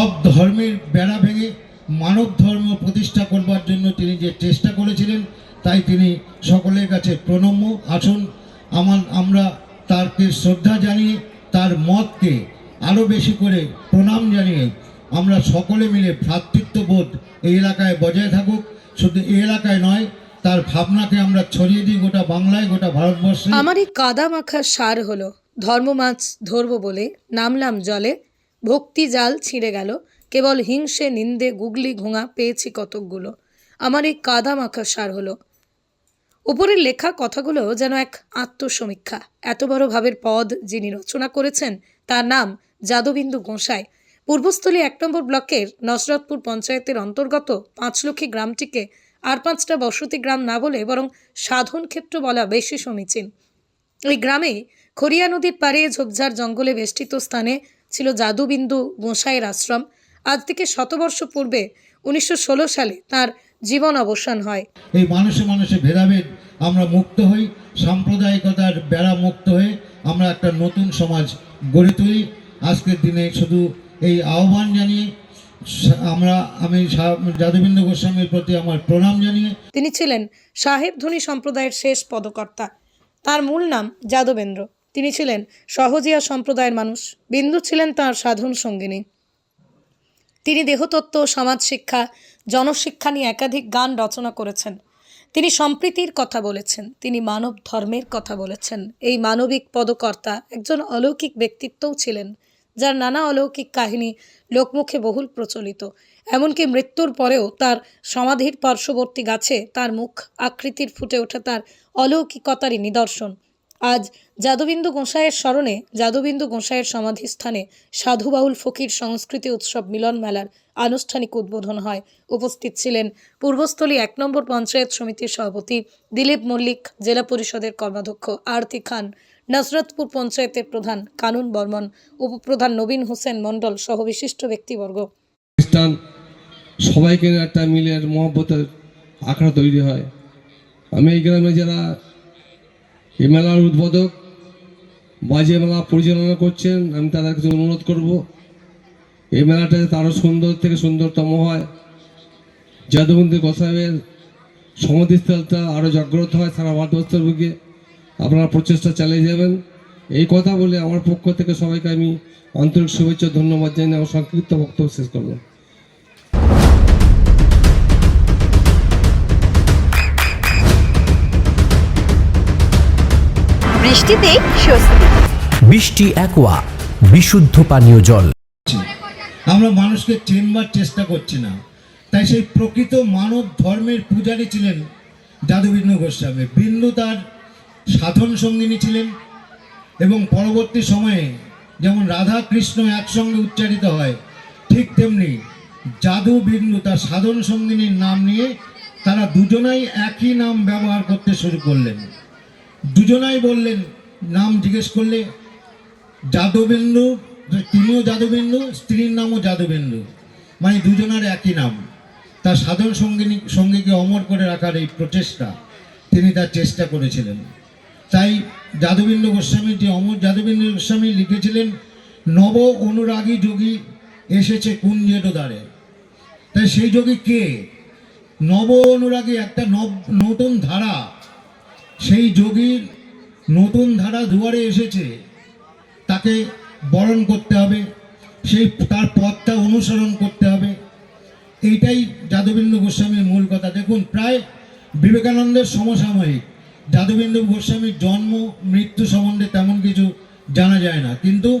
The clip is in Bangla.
সব ধর্মের বেড়া ভেঙে মানব ধর্ম প্রতিষ্ঠা করবার জন্য তিনি যে চেষ্টা করেছিলেন, তাই তিনি সকলের কাছে প্রণম্য। আসুন আমার আমরা তারকে শ্রদ্ধা জানিয়ে, তার মতকে আরও বেশি করে প্রণাম জানিয়ে আমরা সকলে মিলে ভ্রাতৃত্ববোধ এই এলাকায় বজায় থাকুক। শুধু এই এলাকায় নয়, তার ভাবনাকে আমরা ছড়িয়ে দিই গোটা বাংলায়, গোটা ভারতবর্ষে। আমার এই কাদা মাখা সার হলো। ধর্ম মাছ ধরবো বলে নামলাম জলে। ভক্তি জাল ছিঁড়ে গেল। কেবল হিংসে, নিন্দে, গুগলি, ঘোঙা পেয়েছি কতকগুলো। আমার এই কাদা মাখা সার হলো। উপরের লেখা কথাগুলো যেন এক আত্মসমীক্ষা। এত বড় ভাবের পদ যিনি রচনা করেছেন, তার নাম যাদবিন্দু গোঁসাই। পূর্বস্থলী এক নম্বর ব্লকের নসরতপুর পঞ্চায়েতের অন্তর্গত পাঁচলক্ষী গ্রামটিকে আর পাঁচটা বসতি গ্রাম না বলে বরং সাধন ক্ষেত্র বলা বেশি সমীচীন। এই গ্রামে খড়িয়া নদীর পাড়ে ঝোপঝাড় জঙ্গলে বেষ্টিত স্থানে ছিল জাদুবিন্দু গোঁসাইয়ের আশ্রম। আজ থেকে শতবর্ষ পূর্বে উনিশশো ষোলো সালে তার জীবন অবসান হয়। এই মানুষে মানুষে ভেদাভেদ আমরা মুক্ত হই সাম্প্রদায়িকতার বেড়া মুক্ত হয়ে আমরা একটা নতুন সমাজ গড়ে তুলি। আজকের দিনে শুধু এই আহ্বান জানিয়ে আমরা আমি সা- গোস্বামীর প্রতি আমার প্রণাম জানিয়ে। তিনি ছিলেন সাহেব ধনী সম্প্রদায়ের শেষ পদকর্তা। তার মূল নাম যাদবেন্দ্র। তিনি ছিলেন সহজিয়া সম্প্রদায়ের মানুষ। বিন্দু ছিলেন তার সাধন সঙ্গিনী। তিনি দেহতত্ত্ব সমাজ শিক্ষা জনশিক্ষা নিয়ে একাধিক গান রচনা করেছেন। তিনি সম্প্রীতির কথা বলেছেন, তিনি মানব ধর্মের কথা বলেছেন। এই মানবিক পদকর্তা একজন অলৌকিক ব্যক্তিত্বও ছিলেন, যার নানা অলৌকিক কাহিনী লোকমুখে বহুল প্রচলিত। এমনকি মৃত্যুর পরেও তার সমাধির পার্শ্ববর্তী গাছে তার মুখ আকৃতির ফুটে ওঠা তার অলৌকিকতারই নিদর্শন। আজ যাদবিন্দু গোঁসাইয়ের স্মরণে, যাদবিন্দু গোঁসাইয়ের সমাধিস্থানে সাধুবাউল ফকির সংস্কৃতি উৎসব মিলন মেলার আনুষ্ঠানিক উদ্বোধন হয়। উপস্থিত ছিলেন পূর্বস্থলী এক নম্বর পঞ্চায়েত সমিতির সভাপতি দিলীপ মল্লিক, জেলা পরিষদের কর্মাধ্যক্ষ আরতি খান, নসরতপুর পঞ্চায়েতের প্রধান কানুন বর্মন, উপপ্রধান নবীন হোসেন মণ্ডল সহ বিশিষ্ট ব্যক্তিবর্গ। সবাইকে একটা মিলের মহব্বতের আখড়া তৈরি হয়। আমি এই গ্রামে যারা এই মেলার উদ্বোধক বাজে মেলা পরিচালনা করছেন, আমি তাদের কাছে অনুরোধ করব। এই মেলাটা যাতে আরও সুন্দর থেকে সুন্দরতম হয়। যাদবন্দি গোসাইয়ের সমাধিস্থলটা আরও জাগ্রত হয় সারা ভারতবর্ষের বুকে আপনারা প্রচেষ্টা চালিয়ে যাবেন। এই কথা বলে আমার পক্ষ থেকে সবাইকে আমি আন্তরিক শুভেচ্ছা ধন্যবাদ জানিয়ে আমার সংক্ষিপ্ত বক্তব্য শেষ করব বৃষ্টিতেই স্বস্তি। বৃষ্টি অ্যাকোয়া বিশুদ্ধ পানীয় জল। আমরা মানুষকে চেনবার চেষ্টা করছি না। তাই সেই প্রকৃত মানব ধর্মের পূজারী ছিলেন যাদুবিন্দু গোস্বামী। বিন্দু তার সাধন সঙ্গিনী ছিলেন এবং পরবর্তী সময়ে যেমন রাধা কৃষ্ণ একসঙ্গে উচ্চারিত হয় ঠিক তেমনি জাদু বিন্দু তার সাধন সঙ্গিনীর নাম নিয়ে তারা দুজনাই একই নাম ব্যবহার করতে শুরু করলেন। দুজনাই বললেন নাম জিজ্ঞেস করলে, যাদবেন্দু তিনিও যাদবেন্দু, স্ত্রীর নামও যাদবেন্দু। মানে দুজনের একই নাম। তার সাধন সঙ্গিনী সঙ্গীকে অমর করে রাখার এই প্রচেষ্টা, তিনি তার চেষ্টা করেছিলেন। তাই যাদবেন্দ্র গোস্বামী, যে অমর যাদবেন্দ্র গোস্বামী লিখেছিলেন, নব অনুরাগী যোগী এসেছে কুঞ্জের দ্বারে। তাই সেই যোগী কে? নব অনুরাগী একটা নব নতুন ধারা। সেই যোগীর নতুন ধারা দুয়ারে এসেছে। তাকে বরণ করতে হবে। সেই তার পথটা অনুসরণ করতে হবে। এইটাই যাদবেন্দ্র গোস্বামীর মূল কথা। দেখুন, প্রায় বিবেকানন্দের সমসাময়িক যাদবেন্দ্র গোস্বামীর জন্ম, মৃত্যু সম্বন্ধে তেমন কিছু জানা যায় না। কিন্তু